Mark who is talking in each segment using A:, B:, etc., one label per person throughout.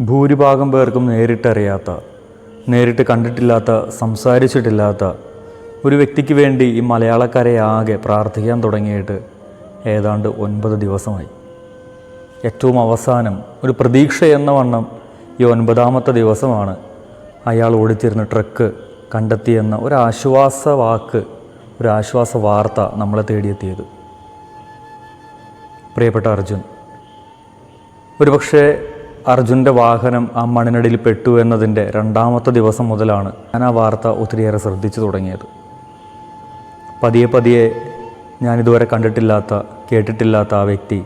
A: ഭൂരിഭാഗം പേർക്കും നേരിട്ടറിയാത്ത നേരിട്ട് കണ്ടിട്ടില്ലാത്ത സംസാരിച്ചിട്ടില്ലാത്ത ഒരു വ്യക്തിക്ക് വേണ്ടി ഈ മലയാളക്കാരെ ആകെ പ്രാർത്ഥിക്കാൻ തുടങ്ങിയിട്ട് ഏതാണ്ട് ഒൻപത് ദിവസമായി. ഏറ്റവും അവസാനം ഒരു പ്രതീക്ഷ എന്ന വണ്ണം ഈ ഒൻപതാമത്തെ ദിവസമാണ് അയാൾ ഓടിച്ചിരുന്ന ട്രക്ക് കണ്ടെത്തിയെന്ന ഒരു വാക്ക് ഒരു വാർത്ത നമ്മളെ തേടിയെത്തിയത്. പ്രിയപ്പെട്ട അർജുൻ ഒരുപക്ഷെ അർജുന്റെ വാഹനം ആ മണ്ണിനടിയിൽ പെട്ടു എന്നതിന്റെ രണ്ടാമത്തെ ദിവസം മുതലാണ് ഞാൻ ആ വാർത്ത ഒത്തിരിയേറെ ശ്രദ്ധിച്ചു തുടങ്ങിയത്. പതിയെ പതിയെ ഞാനിതുവരെ കണ്ടിട്ടില്ലാത്ത കേട്ടിട്ടില്ലാത്ത ആ വ്യക്തി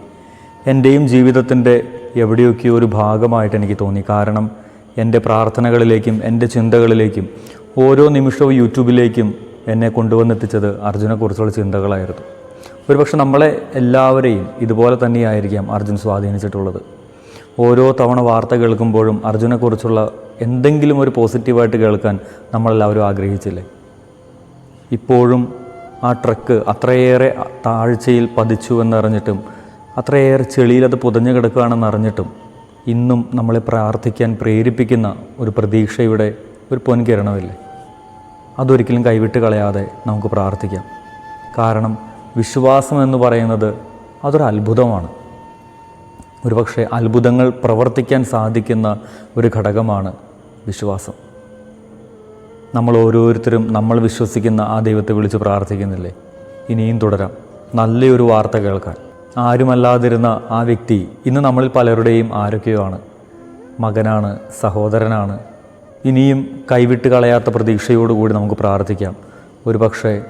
A: എന്റെയും ജീവിതത്തിന്റെ എവിടെയൊക്കെയോ ഒരു ഭാഗമായിട്ട് എനിക്ക് തോന്നി. കാരണം എന്റെ പ്രാർത്ഥനകളിലേക്കും എന്റെ ചിന്തകളിലേക്കും ഓരോ നിമിഷവും യൂട്യൂബിലേക്കും എന്നെ കൊണ്ടുവന്നെത്തിച്ചത് അർജുനെക്കുറിച്ചുള്ള ചിന്തകളായിരുന്നു. ഒരുപക്ഷെ നമ്മളെ എല്ലാവരെയും ഇതുപോലെ തന്നെയായിരിക്കാം അർജുൻ സ്വാധീനിച്ചിട്ടുള്ളത്. ഓരോ തവണ വാർത്ത കേൾക്കുമ്പോഴും അർജുനെക്കുറിച്ചുള്ള എന്തെങ്കിലും ഒരു പോസിറ്റീവായിട്ട് കേൾക്കാൻ നമ്മളെല്ലാവരും ആഗ്രഹിച്ചില്ലേ? ഇപ്പോഴും ആ ട്രക്ക് അത്രയേറെ താഴ്ചയിൽ പതിച്ചു എന്നറിഞ്ഞിട്ടും അത്രയേറെ ചെളിയിൽ അത് പുതഞ്ഞു കിടക്കുകയാണെന്ന് അറിഞ്ഞിട്ടും ഇന്നും നമ്മളെ പ്രാർത്ഥിക്കാൻ പ്രേരിപ്പിക്കുന്ന ഒരു പ്രതീക്ഷയുടെ ഒരു പൊൻകിരണമില്ലേ? അതൊരിക്കലും കൈവിട്ട് കളയാതെ നമുക്ക് പ്രാർത്ഥിക്കാം. കാരണം വിശ്വാസം എന്ന് പറയുന്നത് അതൊരു അത്ഭുതമാണ് ഒരുപക്ഷെ അത്ഭുതങ്ങൾ പ്രവർത്തിക്കാൻ സാധിക്കുന്ന ഒരു ഘടകമാണ് വിശ്വാസം. നമ്മൾ ഓരോരുത്തരും നമ്മൾ വിശ്വസിക്കുന്ന ആ ദൈവത്തെ വിളിച്ച് പ്രാർത്ഥിക്കുന്നില്ലേ? ഇനിയും തുടരാം. നല്ലൊരു വാർത്ത കേൾക്കാൻ. ആരുമല്ലാതിരുന്ന ആ വ്യക്തി ഇന്ന് നമ്മളിൽ പലരുടെയും ആരൊക്കെയോ ആണ്. മകനാണ് സഹോദരനാണ്. ഇനിയും കൈവിട്ട് കളയാത്ത പ്രതീക്ഷയോടുകൂടി നമുക്ക് പ്രാർത്ഥിക്കാം. ഒരുപക്ഷെ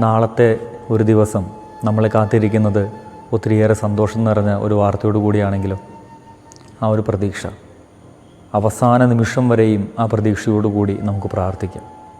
A: നാളത്തെ ഒരു ദിവസം നമ്മളെ കാത്തിരിക്കുന്നത് ഒത്തിരിയേറെ സന്തോഷം നിറഞ്ഞ ഒരു വാർത്തയോടു കൂടിയാണെങ്കിലും ആ ഒരു പ്രതീക്ഷ അവസാന നിമിഷം വരെയും ആ പ്രതീക്ഷയോടുകൂടി നമുക്ക് പ്രാർത്ഥിക്കാം.